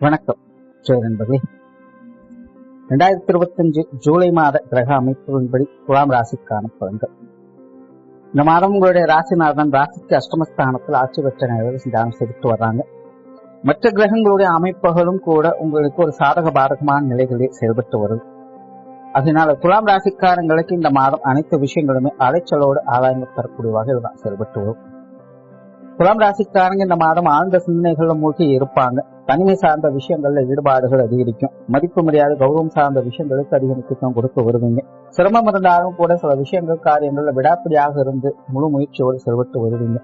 வணக்கம். சரி நண்பர்களே ரெண்டாயிரத்தி இருபத்தஞ்சு ஜூலை மாத கிரக அமைப்புகளின்படி துலாம் ராசிக்கான பலன்கள். இந்த மாதம் உங்களுடைய ராசிநாதன் ராசிக்கு அஷ்டமஸ்தானத்தில் ஆட்சி பெற்ற நிலையில் தியானம் செலுத்து வர்றாங்க. மற்ற கிரகங்களுடைய அமைப்புகளும் கூட உங்களுக்கு ஒரு சாதக பாதகமான நிலைகளில் செயல்பட்டு வருது. அதனால துலாம் ராசிக்காரங்களுக்கு இந்த மாதம் அனைத்து விஷயங்களுமே அலைச்சலோடு ஆதாயம் தரக்கூடிய வகையில் தான் செயல்பட்டு வரும். துலாம் ராசிக்காரங்க இந்த மாதம் ஆழ்ந்த சிந்தனைகள்ல மூழ்கி இருப்பாங்க. தனிமை சார்ந்த விஷயங்கள்ல ஈடுபாடுகள் அதிகரிக்கும். மதிப்பு மரியாதை கௌரவம் சார்ந்த விஷயங்களுக்கு அதிக முக்கியத்துவம் கொடுக்க வருவீங்க. சிரமம் இருந்தாலும் கூட சில விஷயங்கள் காரியங்கள்ல விடாப்பிடியாக இருந்து முழு முயற்சியோடு செல்பட்டு வருவீங்க.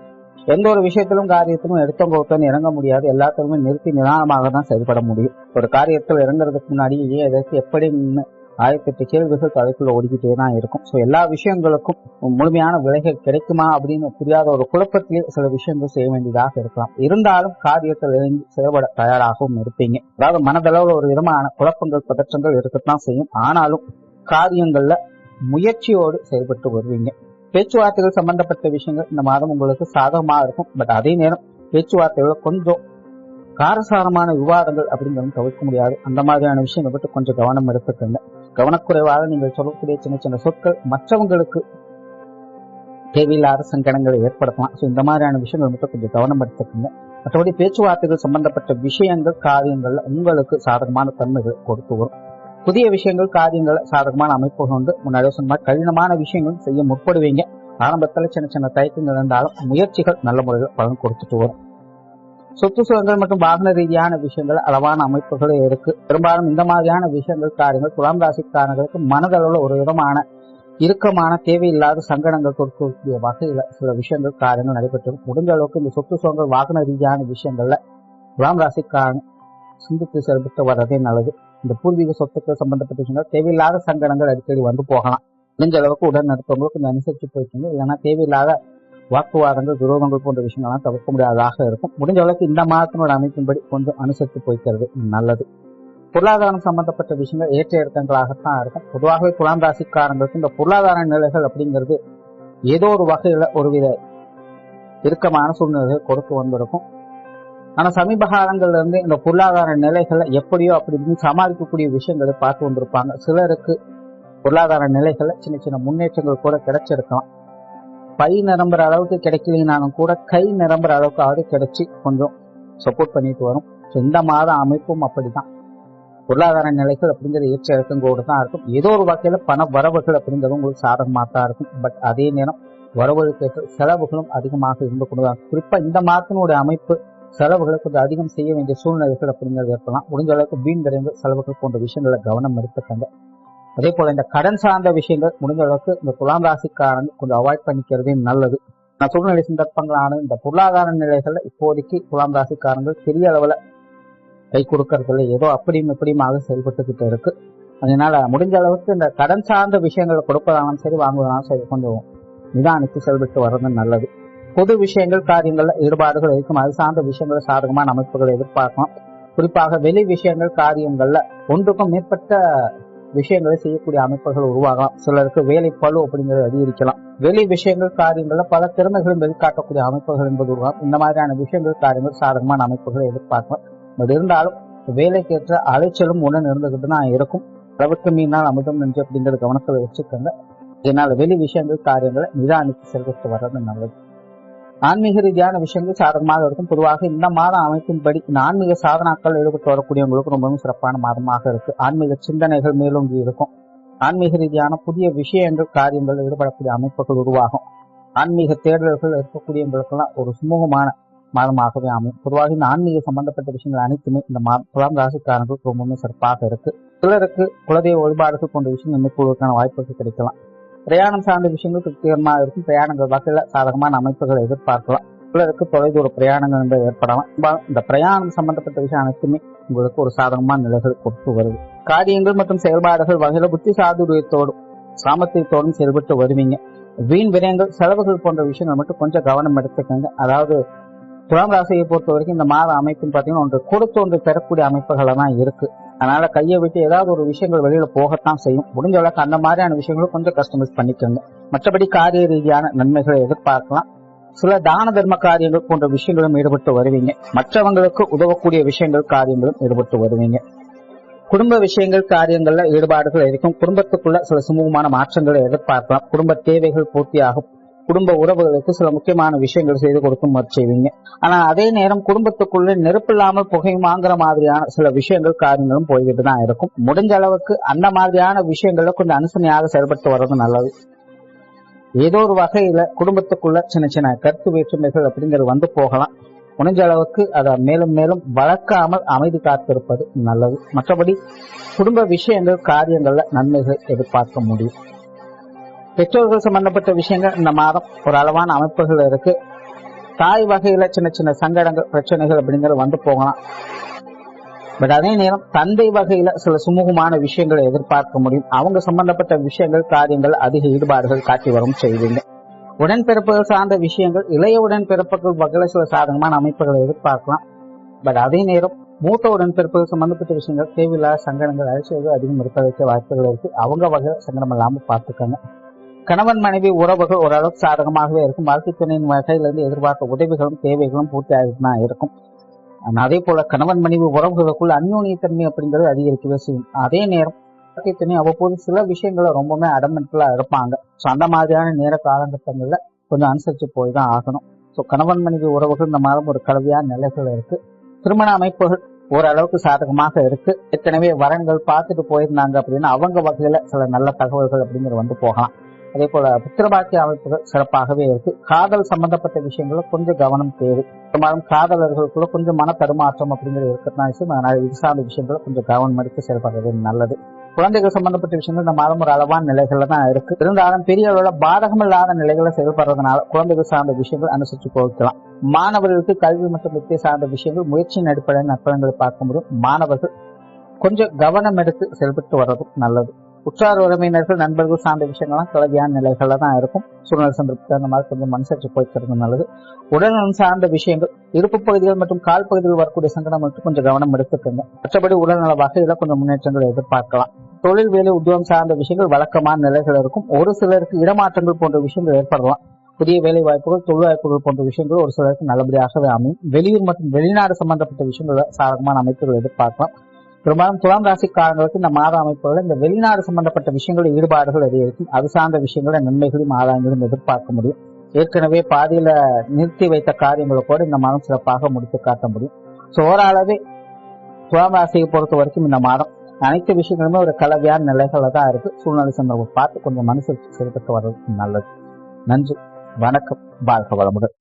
எந்த ஒரு விஷயத்திலும் காரியத்திலும் எடுத்தவங்க இறங்க முடியாது. எல்லாத்திலுமே நிறுத்தி நிதானமாக தான் செயல்பட முடியும். ஒரு காரியத்தில் இறங்குறதுக்கு முன்னாடி ஏன் எதற்கு எப்படின்னு ஆயிரத்தெட்டு கேள்விகள் தலைக்குள்ள ஓடிக்கிட்டே தான் இருக்கும். ஸோ எல்லா விஷயங்களுக்கும் முழுமையான விலைகள் கிடைக்குமா அப்படின்னு புரியாத ஒரு குழப்பத்திலே சில விஷயங்கள் செய்ய வேண்டியதாக இருக்கலாம். இருந்தாலும் காரியத்தில் இறங்கி செயல்பட தயாராகவும் இருப்பீங்க. அதாவது மனதளவில் ஒரு விதமான குழப்பங்கள் பதற்றங்கள் இருக்கத்தான் செய்யும். ஆனாலும் காரியங்கள்ல முயற்சியோடு செயல்பட்டு வருவீங்க. பேச்சுவார்த்தைகள் சம்பந்தப்பட்ட விஷயங்கள் இந்த மாதம் உங்களுக்கு சாதகமாக இருக்கும். பட் அதே நேரம் பேச்சுவார்த்தைகளை கொஞ்சம் காரசாரமான விவாதங்கள் அப்படிங்கிறது தவிர்க்க முடியாது. அந்த மாதிரியான விஷயங்களை பற்றி கொஞ்சம் கவனம் எடுத்துக்கோங்க. கவனக்குறைவாக நீங்கள் சொல்லக்கூடிய சின்ன சின்ன சொற்கள் மற்றவங்களுக்கு தேவையில்லாத சங்கடங்களை ஏற்படுத்தலாம். ஸோ இந்த மாதிரியான விஷயங்கள் மட்டும் கொஞ்சம் கவனம் எடுத்துக்கோங்க. மற்றபடி பேச்சுவார்த்தைகள் சம்பந்தப்பட்ட விஷயங்கள் காரியங்கள்ல உங்களுக்கு சாதகமான தன்மைகள் கொடுத்து வரும். புதிய விஷயங்கள் காரியங்கள் சாதகமான அமைப்புகள் வந்து முன்னாடியே சொன்ன மாதிரி கடினமான விஷயங்கள் செய்ய முற்படுவீங்க. ஆரம்பத்தில் சின்ன சின்ன தயக்கங்கள் இருந்தாலும் முயற்சிகள் நல்ல முறையில் பலன் கொடுத்துட்டு வரும். சொத்து சுகங்கள் மற்றும் வாகன ரீதியான விஷயங்கள் அளவான அமைப்புகள் இருக்கு பெரும்பாலும் இந்த மாதிரியான விஷயங்கள் காரியங்கள் துலாம் ராசிக்காரர்களுக்கு மனதளவில் ஒரு விதமான இறுக்கமான தேவையில்லாத சங்கடங்கள் கொடுக்கக்கூடிய வகையில சில விஷயங்கள் காரியங்கள் நடைபெற்று முடிஞ்ச அளவுக்கு இந்த சொத்து சுகங்கள் வாகன ரீதியான விஷயங்கள்ல துலாம் ராசிக்காரன் சிந்தித்து செயல்பட்டு வர்றதே நல்லது. இந்த பூர்வீக சொத்துக்கள் சம்பந்தப்பட்ட விஷயங்கள் தேவையில்லாத சங்கடங்கள் அடிக்கடி வந்து போகலாம். முடிஞ்ச அளவுக்கு உடன் நடப்பவங்க கொஞ்சம் அனுசரிச்சு போயிட்டீங்க. இல்லைன்னா தேவையில்லாத வாக்குவாதங்கள் விரோதங்கள் போன்ற விஷயங்கள்லாம் தவிர்க்க முடியாததாக இருக்கும். முடிஞ்ச அளவுக்கு இந்த மாதத்தினோட அமைப்பின்படி கொஞ்சம் அனுசரித்து போய்க்கிறது நல்லது. பொருளாதாரம் சம்பந்தப்பட்ட விஷயங்கள் ஏற்ற இறக்கங்களாகத்தான் இருக்கும். பொதுவாகவே துலாம் ராசிக்காரங்களுக்கு இந்த பொருளாதார நிலைகள் அப்படிங்கிறது ஏதோ ஒரு வகையில ஒருவித இறுக்கமான சூழ்நிலைகள் கொடுத்து வந்திருக்கும். ஆனா சமீப காலங்கள்ல இருந்து இந்த பொருளாதார நிலைகளை எப்படியோ அப்படி இப்படின்னு சமாளிக்கக்கூடிய விஷயங்களை பார்த்து வந்திருப்பாங்க. சிலருக்கு பொருளாதார நிலைகளை சின்ன சின்ன முன்னேற்றங்கள் கூட கிடைச்சிருக்கலாம். பை நிரம்புற அளவுக்கு கிடைக்கலனாலும் கூட கை நிரம்புற அளவுக்கு ஆடு கிடைச்சி கொஞ்சம் சப்போர்ட் பண்ணிட்டு வரும். ஸோ இந்த மாத அமைப்பும் அப்படிதான். பொருளாதார நிலைகள் அப்படிங்கிறது ஏற்ற இறக்கங்களோடு தான் இருக்கும். ஏதோ ஒரு வகையில பண வரவுகள் அப்படிங்கிறது உங்களுக்கு சாதகமாக தான் இருக்கும். பட் அதே நேரம் வரவுகளுக்கு ஏற்ற செலவுகளும் அதிகமாக இருந்து கொண்டுதான் குறிப்பா இந்த மாதத்தினுடைய அமைப்பு செலவுகளை கொஞ்சம் அதிகம் செய்ய வேண்டிய சூழ்நிலைகள் அப்படிங்கிறது ஏற்படலாம். முடிஞ்ச அளவுக்கு வீண் விரைந்து செலவுகள் போன்ற விஷயங்களை கவனம் எடுத்துக்கங்க. அதே போல இந்த கடன் சார்ந்த விஷயங்கள் முடிஞ்ச அளவுக்கு இந்த துலாம் ராசிக்காரங்க கொஞ்சம் அவாய்ட் பண்ணிக்கிறதே நல்லது. நான் சூழ்நிலை சந்தர்ப்பங்களான இந்த பொருளாதார நிலைகள்ல இப்போதைக்கு துலாம் ராசிக்காரங்கள் பெரிய அளவுல கை கொடுக்கறதுல ஏதோ அப்படியும் இப்படியுமாக செயல்பட்டுக்கிட்டு இருக்கு. அதனால முடிஞ்ச அளவுக்கு இந்த கடன் சார்ந்த விஷயங்களை கொடுப்பதாலும் சரி வாங்குவதாலும் சரி கொஞ்சம் நிதானித்து செயல்பட்டு வர்றது நல்லது. பொது விஷயங்கள் காரியங்கள்ல ஈடுபாடுகள் இருக்கும். அது சார்ந்த விஷயங்களை சாதகமான அமைப்புகளை எதிர்பார்க்கலாம். குறிப்பாக வெளி விஷயங்கள் காரியங்கள்ல ஒன்றுக்கும் மேற்பட்ட விஷயங்களை செய்யக்கூடிய அமைப்புகள் உருவாகலாம். சிலருக்கு வேலை பழு அப்படிங்கிறது அதிகரிக்கலாம். வெளி விஷயங்கள் காரியங்கள்ல பல திறமைகளும் வெளிக்காட்டக்கூடிய அமைப்புகள் என்பது உருவாகும். இந்த மாதிரியான விஷயங்கள் காரியங்கள் சாதகமான அமைப்புகளை எதிர்பார்க்கலாம். பட் இருந்தாலும் வேலைக்கேற்ற அலைச்சலும் உடன் இருந்துகிட்டு தான் இருக்கும். அளவுக்கு மீனால் அமிர்தம் நன்றி அப்படிங்கிறது கவனத்தில் வச்சுக்கோங்க. இதனால வெளி விஷயங்கள் காரியங்களை நிதானித்து செயல்பட்டு வர்றது நல்லது. ஆன்மீக ரீதியான விஷயங்கள் சாதகமாக இருக்கும். பொதுவாக இந்த மாதம் அமைப்பின்படி இந்த ஆன்மீக சாதனாக்கள் ஈடுபட்டு வரக்கூடியவங்களுக்கு ரொம்பவும் சிறப்பான மாதமாக இருக்கு. ஆன்மீக சிந்தனைகள் மேலோங்கி இருக்கும். ஆன்மீக ரீதியான புதிய விஷயங்கள் காரியங்கள் ஈடுபடக்கூடிய அமைப்புகள் உருவாகும். ஆன்மீக தேடல்கள் இருக்கக்கூடியவங்களுக்கெல்லாம் ஒரு சுமூகமான மாதமாகவே அமையும். பொதுவாக இந்த ஆன்மீக சம்பந்தப்பட்ட விஷயங்கள் அனைத்துமே இந்த மா துலாம் ராசிக்காரங்களுக்கு ரொம்பவுமே சிறப்பாக இருக்கு. சிலருக்கு குலதெய்வ வழிபாடுகள் போன்ற விஷயங்கள் மேற்கொள்வதற்கான வாய்ப்புகள் கிடைக்கலாம். பிரயாணம் சார்ந்த விஷயங்கள் திருப்திகரமாக இருக்கும். பிரயாணங்கள் வகையில் சாதகமான அமைப்புகளை எதிர்பார்க்கலாம். சிலருக்கு தொலைதூர பிரயாணங்கள் என்பது ஏற்படலாம். இந்த பிரயாணம் சம்பந்தப்பட்ட விஷயம் அனைத்துமே உங்களுக்கு ஒரு சாதகமான நிலைகள் கொடுத்து வருது. காரியங்கள் மற்றும் செயல்பாடுகள் வகையில் புத்தி சாதுரியத்தோடும் சாமர்த்தியத்தோடும் செயல்பட்டு வருவீங்க. வீண் விரயங்கள் செலவுகள் போன்ற விஷயங்கள் மட்டும் கொஞ்சம் கவனம் எடுத்துக்கோங்க. அதாவது துலாம் ராசியை பொறுத்த வரைக்கும் இந்த மாத அமைப்புன்னு பார்த்தீங்கன்னா ஒன்று கொடுத்தொன்று பெறக்கூடிய அமைப்புகள் தான் இருக்கு. அதனால கையை விட்டு ஏதாவது ஒரு விஷயங்கள் வெளியில போகத்தான் செய்யும். முடிஞ்ச அளவுக்கு அந்த மாதிரியான விஷயங்களும் கொஞ்சம் கஸ்டமைஸ் பண்ணிக்கோங்க. மற்றபடி காரிய ரீதியான நன்மைகளை எதிர்பார்க்கலாம். சில தான தர்ம காரியங்கள் போன்ற விஷயங்களும் ஈடுபட்டு வருவீங்க. மற்றவங்களுக்கு உதவக்கூடிய விஷயங்கள் காரியங்களும் ஈடுபட்டு வருவீங்க. குடும்ப விஷயங்கள் காரியங்கள்ல ஈடுபாடுகள் இருக்கும். குடும்பத்துக்குள்ள சில சுமூகமான மாற்றங்களை எதிர்பார்க்கலாம். குடும்ப தேவைகள் பூர்த்தியாகும். குடும்ப உறவுகளுக்கு சில முக்கியமான விஷயங்கள் செய்து கொடுக்கும் முயற்சி செய்வீங்க ஆனா அதே நேரம் குடும்பத்துக்குள்ள நெருப்பில்லாமல் இல்லாமல் வாங்குற மாதிரியான சில விஷயங்கள் காரியங்களும் போய்கிட்டு தான் இருக்கும். முடிஞ்ச அளவுக்கு அந்த மாதிரியான விஷயங்களை கொஞ்சம் அனுசனையாக செயல்பட்டு வர்றது நல்லது. ஏதோ ஒரு வகையில குடும்பத்துக்குள்ள சின்ன சின்ன கருத்து வேற்றுமைகள் அப்படிங்கிறது வந்து போகலாம். முடிஞ்ச அளவுக்கு அதை மேலும் மேலும் வளர்க்காமல் அமைதி காத்திருப்பது நல்லது. மற்றபடி குடும்ப விஷயங்கள் காரியங்கள்ல நன்மைகளை எதிர்பார்க்க முடியும். பெற்றோர்கள் சம்பந்தப்பட்ட விஷயங்கள் இந்த மாதம் ஒரு அளவான அமைப்புகள் இருக்கு. தாய் வகையில சின்ன சின்ன சங்கடங்கள் பிரச்சனைகள் அப்படிங்கிறது வந்து போகலாம். பட் அதே நேரம் தந்தை வகையில சில சுமூகமான விஷயங்களை எதிர்பார்க்க முடியும். அவங்க சம்பந்தப்பட்ட விஷயங்கள் காரியங்கள் அதிக ஈடுபாடுகள் காட்டி வரும் செய்வீங்க உடன்பிறப்புகள் சார்ந்த விஷயங்கள் இளைய உடன்பிறப்புகள் வகையில சில சாதகமான அமைப்புகளை எதிர்பார்க்கலாம். பட் அதே நேரம் மூத்த உடன்பிறப்புகள் சம்பந்தப்பட்ட விஷயங்கள் தேவையில்லாத சங்கடங்கள் அலட்சியங்கள் அதிகம் இருப்பதற்கு வாய்ப்புகள் இருக்கு. அவங்க வகையில் சங்கடம் இல்லாம பார்த்துக்கோங்க. கணவன் மனைவி உறவுகள் ஓரளவுக்கு சாதகமாகவே இருக்கும். வாழ்க்கை துணையின் வகையிலிருந்து எதிர்பார்த்த உதவிகளும் தேவைகளும் பூர்த்தியாக தான் இருக்கும் அதே போல கணவன் மனைவி உறவுகளுக்குள்ள அந்யோன்யத்தன்மை அப்படிங்கிறது அதிகரிக்கவே செய்யும். அதே நேரம் வாழ்க்கை துணை அவ்வப்போது சில விஷயங்களை ரொம்பவுமே அடமெண்டலா இருப்பாங்க. ஸோ அந்த மாதிரியான நேர காலகட்டங்கள்ல கொஞ்சம் அனுசரிச்சு போய் தான் ஆகணும். ஸோ கணவன் மனைவி உறவுகள் இந்த மாதிரி ஒரு கலவையான நிலைகள் இருக்கு. திருமண அமைப்புகள் ஓரளவுக்கு சாதகமாக இருக்கு. ஏற்கனவே வரன்கள் பார்த்துட்டு போயிருந்தாங்க அப்படின்னா அவங்க வகையில சில நல்ல தகவல்கள் அப்படிங்கிறது வந்து போகலாம். அதே போல புத்திரபாக்கிய அமைப்புகள் சிறப்பாகவே இருக்கு. காதல் சம்பந்தப்பட்ட விஷயங்கள கொஞ்சம் கவனம் தேவை. பெரும்பாலும் காதலர்களுக்குள்ள கொஞ்சம் மன தடுமாற்றம் அப்படிங்கிறது இருக்கிறதுனால விஷயம். அதனால இது சார்ந்த விஷயங்கள கொஞ்சம் கவனம் எடுத்து செயல்படுறது நல்லது. குழந்தைகள் சம்பந்தப்பட்ட விஷயங்கள் இந்த மாதம் ஒரு அளவான நிலைகள்ல தான் இருக்கு. இருந்தாலும் பெரிய அளவுல பாதகம் இல்லாத நிலைகளை செயல்படுறதுனால குழந்தைகள் சார்ந்த விஷயங்கள் அனுசரிச்சு போக்கலாம் மாணவர்களுக்கு கல்வி மற்றும் வித்தியை சார்ந்த விஷயங்கள் முயற்சியின் அடிப்படையில் நற்பலன்களை பார்க்க முடியும் மாணவர்கள் கொஞ்சம் கவனம் எடுத்து செயல்பட்டு வர்றதும் நல்லது. உற்றார் உறவினர்கள் நண்பர்கள் சார்ந்த விஷயங்கள்லாம் கலவையான நிலைகள்ல தான் இருக்கும். சூழ்நிலை சந்தர்ப்பத்தை அந்த மாதிரி கொஞ்சம் மனசாட்சி போய்க்கிறது நல்லது. உடல்நலம் சார்ந்த விஷயங்கள் இருப்பு பகுதிகள் மற்றும் கால் பகுதிகள் வரக்கூடிய சங்கடம் மட்டும் கொஞ்சம் கவனம் எடுத்துக்கோங்க. மற்றபடி உடல்நல வகையில கொஞ்சம் முன்னேற்றங்கள் எதிர்பார்க்கலாம். தொழில் வேலை உத்தியோகம் சார்ந்த விஷயங்கள் வழக்கமான நிலைகள் இருக்கும். ஒரு சிலருக்கு இடமாற்றங்கள் போன்ற விஷயங்கள் ஏற்படலாம். புதிய வேலை வாய்ப்புகள் தொழில் வாய்ப்புகள் போன்ற விஷயங்கள் ஒரு சிலருக்கு நல்லபடியாகவே அமையும். வெளியூர் மற்றும் வெளிநாடு சம்பந்தப்பட்ட விஷயங்கள் சாதகமான அமைப்புகள் எதிர்பார்க்கலாம். பெரும்பாலும் துலாம் ராசிக்காரங்களுக்கு இந்த மாத அமைப்புகள் இந்த வெளிநாடு சம்பந்தப்பட்ட விஷயங்களில் ஈடுபாடுகள் அதிகரிக்கும். அது சார்ந்த விஷயங்களை நன்மைகளையும் ஆதாயங்களும் எதிர்பார்க்க முடியும். ஏற்கனவே பாதியில நிறுத்தி வைத்த காரியங்களை கூட இந்த மாதம் சிறப்பாக முடித்து காட்ட முடியும். ஸோ ஓரளவே துலாம் ராசியை பொறுத்த வரைக்கும் இந்த மாதம் அனைத்து விஷயங்களுமே ஒரு கலவையான நிலைகள தான் இருக்கு. சூழ்நிலை சந்தர்ப்பம் பார்த்து கொஞ்சம் மனசு செயல்பட்டு வர்றது நல்லது. நன்றி. வணக்கம். வாழ்க வளமுடன்.